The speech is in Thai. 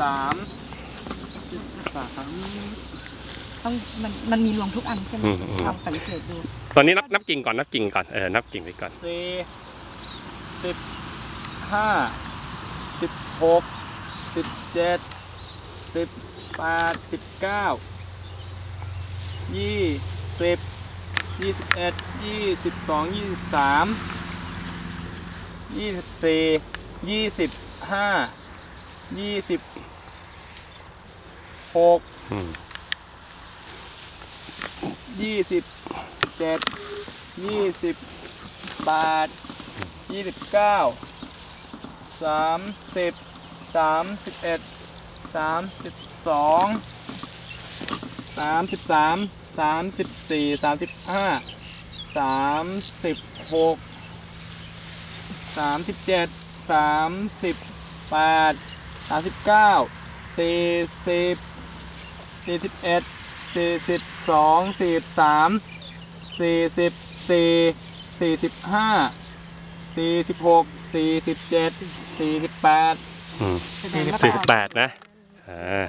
สามสิบสามต้องมันมันมีรวมทุกอันใช่ไหมอืมอืม ลองสังเกตดูตอนนี้นับนับกิ่งก่อนนับกิ่งก่อนเออนับกิ่งไปก่อนสี่สิบห้าสิบหกสิบเจ็ดสิบแปดสิบเก้ายี่สิบยี่สิบเอ็ดยี่สิบสองยี่สิบสามยี่สิบสี่ยี่สิบห้า ยี่สิบหกยี่สิบเจ็ดยี่สิบแปดยี่สิบเก้าสามสิบสามสิบเอ็ดสามสิบสองสามสิบสามสามสิบสี่สามสิบห้าสามสิบหกสามสิบเจ็ดสามสิบแปด สามสิบเก้าสี่สิบสี่สิบเอ็ดสี่สิบสองสี่สิบสามสี่สิบสี่สี่สิบห้าสี่สิบหกสี่สิบเจ็ดสี่สิบแปดอืมแสดงว่าสี่สิบแปดนะอ่า